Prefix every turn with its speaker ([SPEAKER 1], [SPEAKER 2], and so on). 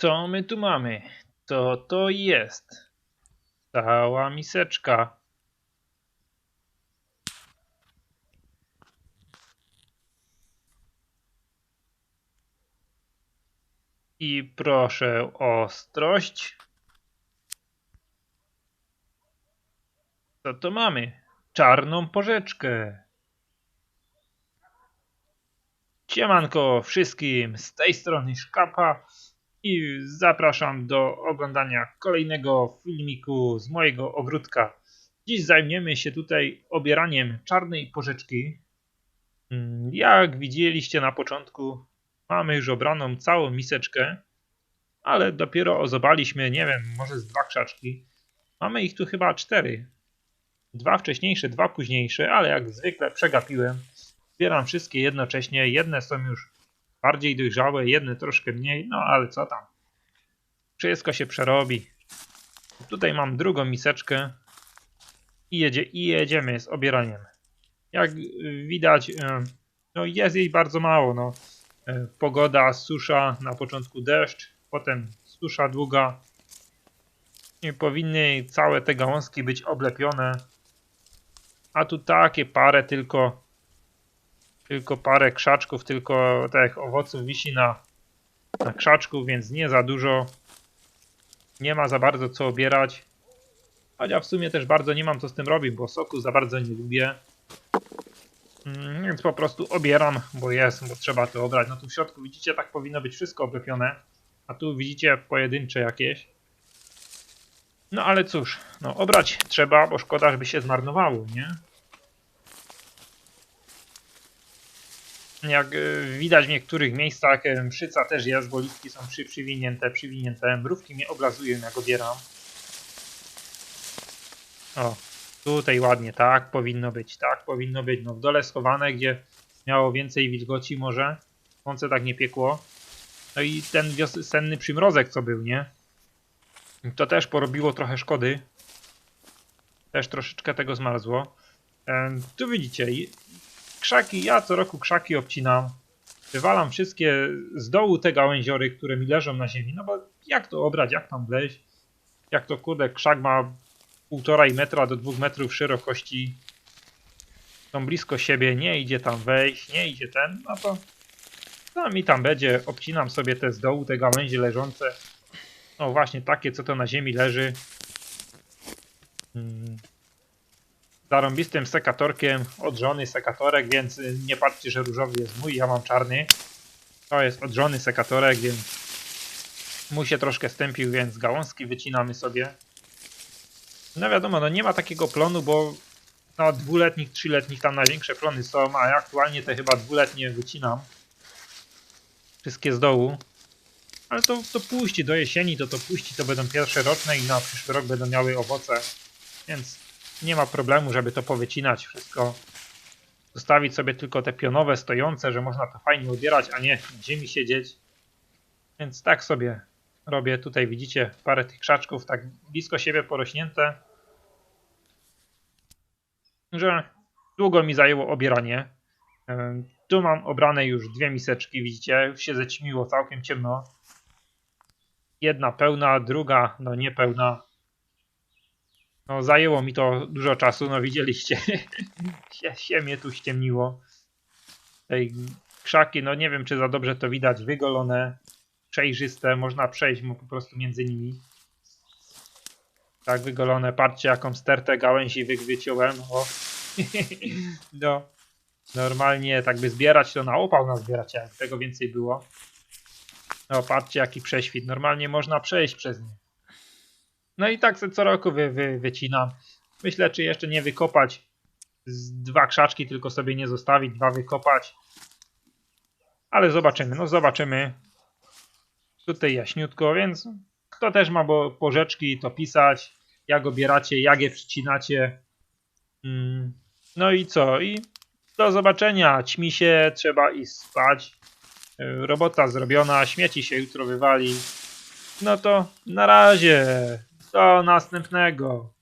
[SPEAKER 1] Co my tu mamy? Co to jest? Cała miseczka. I proszę ostrość. Co to mamy? Czarną porzeczkę. Siemanko wszystkim, z tej strony Szkapa i zapraszam do oglądania kolejnego filmiku z mojego ogródka. Dziś zajmiemy się tutaj obieraniem czarnej porzeczki. Mm, Jak widzieliście na początku, mamy już obraną całą miseczkę, ale dopiero ozobaliśmy, nie wiem, może z dwa krzaczki. Mamy ich tu chyba cztery. Dwa wcześniejsze, dwa późniejsze, ale jak zwykle przegapiłem. Zbieram wszystkie jednocześnie. Jedne są już bardziej dojrzałe, jedne troszkę mniej, no ale co tam. Wszystko się przerobi. Tutaj mam drugą miseczkę i, jedzie, i jedziemy z obieraniem. Jak widać, y, no jest jej bardzo mało. No. Y, Pogoda, susza, na początku deszcz, potem susza długa. I powinny całe te gałązki być oblepione. A tu takie parę tylko tylko parę krzaczków, tylko tych owoców wisi na, na krzaczku, więc nie za dużo. Nie ma za bardzo co obierać. Chociaż w sumie też bardzo nie mam co z tym robić, bo soku za bardzo nie lubię. Mm, Więc po prostu obieram, bo jest, bo trzeba to obrać. No tu w środku widzicie, tak powinno być wszystko oblepione. A tu widzicie pojedyncze jakieś. No ale cóż, no obrać trzeba, bo szkoda, żeby się zmarnowało, nie? Jak y, widać w niektórych miejscach y, mszyca też jest, bo listki są przy, przywinięte, przywinięte. Mrówki mnie obrazują jak obieram. O, tutaj ładnie, tak powinno być, tak powinno być. No w dole schowane, gdzie miało więcej wilgoci może. Słońce tak nie piekło. No i ten wiosenny przymrozek co był, nie? To też porobiło trochę szkody. Też troszeczkę tego zmarzło. Em, Tu widzicie, krzaki, ja co roku krzaki obcinam. Wywalam wszystkie z dołu te gałęziory, które mi leżą na ziemi. No bo jak to obrać, jak tam wleźć? Jak to kurde, krzak ma półtora metra do dwóch metrów szerokości. Są blisko siebie, nie idzie tam wejść, nie idzie ten, no to co mi tam będzie? Obcinam sobie te z dołu, te gałęzie leżące. No właśnie takie, co to na ziemi leży. Mm. Zarąbistym sekatorkiem od żony sekatorek, więc y, nie patrzcie, że różowy jest mój, ja mam czarny. To jest od żony sekatorek, więc mu się troszkę stępił, więc gałązki wycinamy sobie. No wiadomo, no nie ma takiego plonu, bo na dwuletnich, trzyletnich tam największe plony są, a ja aktualnie te chyba dwuletnie wycinam. Wszystkie z dołu. Ale to, to puści do jesieni, to to puści, to będą pierwsze roczne i na przyszły rok będą miały owoce. Więc nie ma problemu, żeby to powycinać wszystko. Zostawić sobie tylko te pionowe stojące, że można to fajnie odbierać, a nie ziemi siedzieć. Więc tak sobie robię. Tutaj widzicie parę tych krzaczków tak blisko siebie porośnięte. Że długo mi zajęło obieranie. Tu mam obrane już dwie miseczki, widzicie, już się zaćmiło, całkiem ciemno. Jedna pełna, druga no niepełna. No zajęło mi to dużo czasu, no widzieliście. się, się mnie tu ściemniło. Tej krzaki, no nie wiem czy za dobrze to widać, wygolone, przejrzyste, można przejść mu po prostu między nimi. Tak wygolone, patrzcie jaką stertę gałęzi wy- wyciąłem. O. no. Normalnie tak by zbierać to na opał nazbierać, jak tego więcej było. No patrzcie jaki prześwit, normalnie można przejść przez nie. No i tak co roku wy, wy, wycinam. Myślę, czy jeszcze nie wykopać z dwa krzaczki, tylko sobie nie zostawić, dwa wykopać. Ale zobaczymy, no zobaczymy. Tutaj jaśniutko, więc kto też ma bo porzeczki, to pisać. Jak obieracie, jak je przycinacie. Mm, No i co? I do zobaczenia. Ćmi się, trzeba iść spać. Robota zrobiona, śmieci się jutro wywali. No to na razie. Do następnego.